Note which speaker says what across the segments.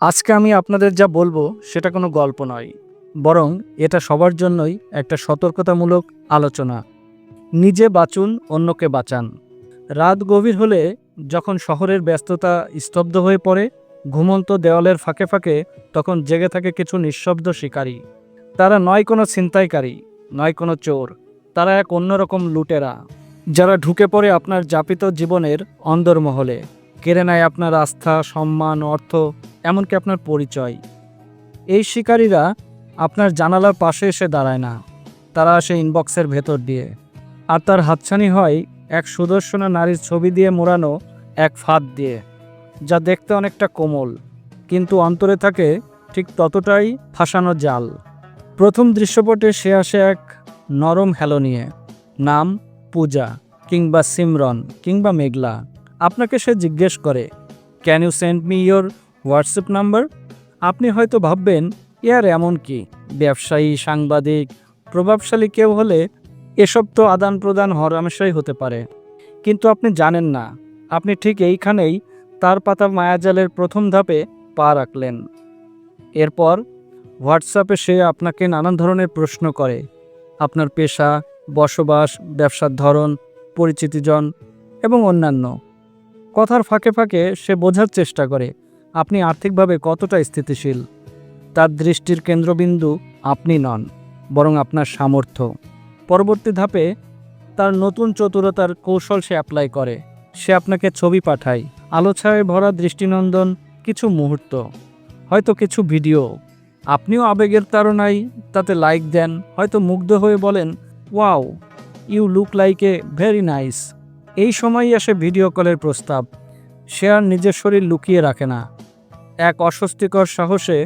Speaker 1: আজকে আমি আপনাদের যা বলব সেটা কোনো গল্প নয়, বরং এটা সবার জন্যই একটা সতর্কতামূলক আলোচনা। নিজে বাঁচুন, অন্যকে বাঁচান। রাত গভীর হলে যখন শহরের ব্যস্ততা স্তব্ধ হয়ে পড়ে, ঘুমন্ত দেওয়ালের ফাঁকে ফাঁকে তখন জেগে থাকে কিছু নিঃশব্দ শিকারী। তারা নয় কোনো ছিনতাইকারী, নয় কোনো চোর, তারা এক অন্যরকম লুটেরা, যারা ঢুকে পড়ে আপনার যাপিত জীবনের অন্দরমহলে। কেড়ে নেয় আপনার আস্থা, সম্মান, অর্থ, এমনকি আপনার পরিচয়। এই শিকারীরা আপনার জানালার পাশে এসে দাঁড়ায় না। তারা আসে ইনবক্সের ভেতর দিয়ে। আর তার হাতছানি হয় এক সুদর্শনা নারীর ছবি দিয়ে মোড়ানো এক ফাঁদ দিয়ে, যা দেখতে অনেকটা কোমল, কিন্তু অন্তরে থাকে ঠিক ততটাই ফাঁসানো জাল। প্রথম দৃশ্যপটে সে আসে এক নরম হ্যালো নিয়ে। নাম পূজা কিংবা সিমরন কিংবা মেঘলা। আপনাকে সে জিজ্ঞেস করে can you send me your WhatsApp number আপনি হয়তো ভাববেন ইয়ার এমন কি? ব্যবসায়ী, সাংবাদিক, প্রভাবশালী কেউ হলে এসব তো আদান প্রদান হরহামেশাই হতে পারে। কিন্তু আপনি জানেন না, আপনি ঠিক এইখানেই তার পাতা মায়াজালের প্রথম ধাপে পা রাখলেন। এরপর হোয়াটসঅ্যাপে সে আপনাকে নানান ধরনের প্রশ্ন করে। আপনার পেশা, বসবাস, ব্যবসার ধরন, পরিচিতিজন এবং অন্যান্য। কথার ফাঁকে ফাঁকে সে বোঝার চেষ্টা করে, আপনি আর্থিকভাবে কতটা স্থিতিশীল। তার দৃষ্টির কেন্দ্রবিন্দু আপনি নন, বরং আপনার সামর্থ্য। পরবর্তী ধাপে তার নতুন চতুরতার কৌশল সে অ্যাপ্লাই করে। সে আপনাকে ছবি পাঠায় আলোছায় ভরা দৃষ্টিনন্দন, কিছু মুহূর্ত, হয়তো কিছু ভিডিও। আপনিও আবেগের তাড়নায় তাতে লাইক দেন, হয়তো মুগ্ধ হয়ে বলেন wow you look like a very nice এই সময়ই আসে ভিডিও কলের প্রস্তাব। সে আর নিজের শরীর লুকিয়ে রাখে না। এক অস্বস্তিকর সাহসে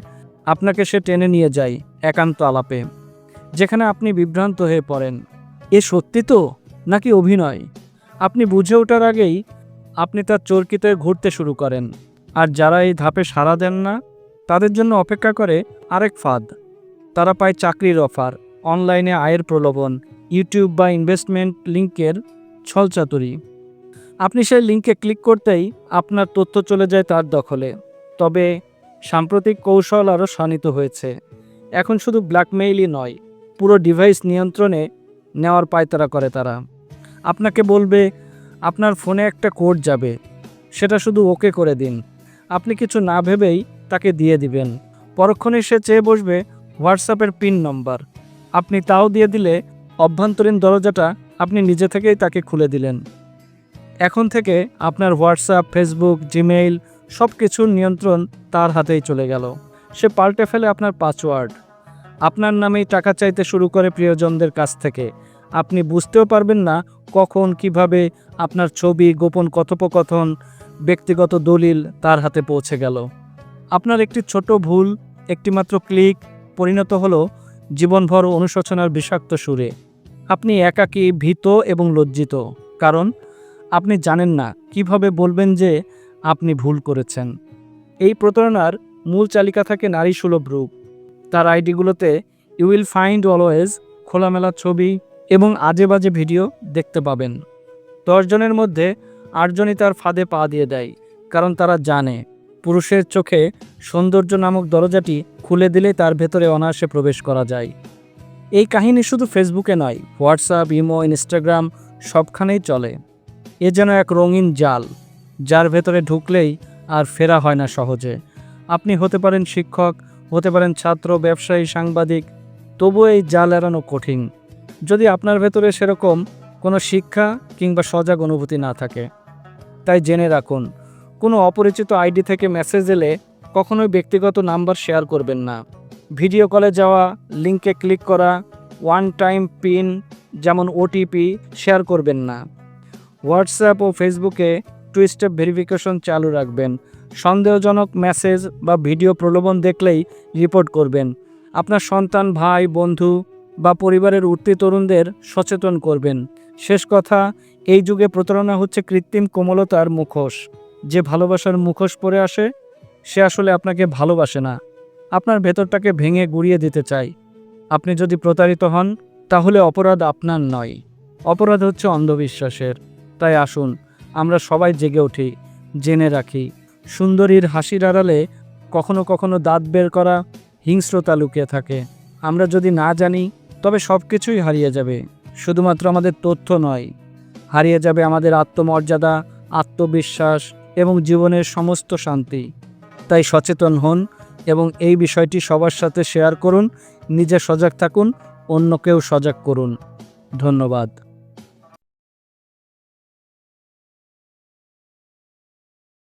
Speaker 1: আপনাকে সে টেনে নিয়ে যায় একান্ত আলাপে, যেখানে আপনি বিভ্রান্ত হয়ে পড়েন। এ সত্যি তো? নাকি অভিনয়? আপনি বুঝে ওঠার আগেই আপনি তার চরকিতে ঘুরতে শুরু করেন। আর যারা এই ধাপে সাড়া দেন না, তাদের জন্য অপেক্ষা করে আরেক ফাঁদ। তারা পায় চাকরির অফার, অনলাইনে আয়ের প্রলোভন, ইউটিউব বা ইনভেস্টমেন্ট লিঙ্কের ছলচাতুরি আপনি সেই লিঙ্কে ক্লিক করতেই আপনার তথ্য চলে যায় তার দখলে। তবে সাম্প্রতিক কৌশল আরও শানিত হয়েছে। এখন শুধু ব্ল্যাকমেইলই নয়, পুরো ডিভাইস নিয়ন্ত্রণে নেওয়ার পায়তারা করে তারা। আপনাকে বলবে, আপনার ফোনে একটা কোড যাবে। সেটা শুধু ওকে করে দিন। আপনি কিছু না ভেবেই তাকে দিয়ে দিবেন। পরক্ষণে সে চেয়ে বসবে, হোয়াটসঅ্যাপের পিন নম্বর। আপনি তাও দিয়ে দিলে অভ্যন্তরীণ দরজাটা আপনি নিজে থেকেই তাকে খুলে দিলেন। এখন থেকে আপনার হোয়াটসঅ্যাপ, ফেসবুক, জিমেইল সব কিছুর নিয়ন্ত্রণ তার হাতেই চলে গেল। সে পাল্টে ফেলে আপনার পাসওয়ার্ড। আপনার নামেই টাকা চাইতে শুরু করে প্রিয়জনদের কাছ থেকে। আপনি বুঝতেও পারবেন না কখন, কীভাবে আপনার ছবি, গোপন কথোপকথন, ব্যক্তিগত দলিল তার হাতে পৌঁছে গেল। আপনার একটি ছোট ভুল, একটিমাত্র ক্লিক পরিণত হলো জীবনভর অনুশোচনার বিষাক্ত সুরে। আপনি একাকী, ভীত এবং লজ্জিত। কারণ আপনি জানেন না কীভাবে বলবেন যে আপনি ভুল করেছেন। এই প্রতারণার মূল চালিকা থাকে নারী সুলভ রূপ। তার আইডিগুলোতে ইউ উইল ফাইন্ড অলওয়েজ খোলামেলা ছবি এবং আজে বাজে ভিডিও দেখতে পাবেন। দশজনের মধ্যে আটজনই তার ফাঁদে পা দিয়ে দেয়, কারণ তারা জানে। পুরুষের চোখে সৌন্দর্য নামক দরজাটি খুলে দিলে তার ভেতরে অনায়াসে প্রবেশ করা যায়। এই কাহিনী শুধু ফেসবুকে নয় হোয়াটসঅ্যাপ ইমো ইনস্টাগ্রাম সবখানেই চলে। এ যেন এক রঙিন জাল, যার ভেতরে ঢুকলেই আর ফেরা হয় না সহজে। আপনি হতে পারেন শিক্ষক, হতে পারেন ছাত্র, ব্যবসায়ী, সাংবাদিক, তবুও এই জাল এড়ানো কঠিন। যদি আপনার ভেতরে সেরকম কোনো শিক্ষা কিংবা সজাগ অনুভূতি না থাকে, তাই জেনে রাখুন, কোনো অপরিচিত আইডি থেকে মেসেজ এলে কখনোই ব্যক্তিগত নাম্বার শেয়ার করবেন না। ভিডিও কলে যাওয়া লিঙ্কে ক্লিক করা ওয়ান টাইম পিন যেমন ওটিপি শেয়ার করবেন না। হোয়াটসঅ্যাপ ও ফেসবুকে টু স্টেপ ভেরিফিকেশন চালু রাখবেন। সন্দেহজনক মেসেজ বা ভিডিও প্রলোভন দেখলেই রিপোর্ট করবেন। আপনার সন্তান, ভাই, বন্ধু বা পরিবারের উঠতি তরুণদের সচেতন করবেন। শেষ কথা, এই যুগে প্রতারণা হচ্ছে কৃত্রিম কোমলতার মুখোশ। যে ভালোবাসার মুখোশ পরে আসে, সে আসলে আপনাকে ভালোবাসে না। আপনার ভেতরটাকে ভেঙে গুড়িয়ে দিতে চাই। আপনি যদি প্রতারিত হন, তাহলে অপরাধ আপনার নয়। অপরাধ হচ্ছে অন্ধবিশ্বাসের। তাই আসুন, আমরা সবাই জেগে উঠি, জেনে রাখি। সুন্দরীর হাসির আড়ালে কখনো কখনো দাঁত বের করা হিংস্রতা লুকিয়ে থাকে। আমরা যদি না জানি, তবে সব কিছুই হারিয়ে যাবে। শুধুমাত্র আমাদের তথ্য নয়। হারিয়ে যাবে আমাদের আত্মমর্যাদা, আত্মবিশ্বাস এবং জীবনের সমস্ত শান্তি। তাই সচেতন হন এবং এই বিষয়টি সবার সাথে শেয়ার করুন নিজে সজাগ থাকুন অন্যকেও সজাগ করুন। ধন্যবাদ।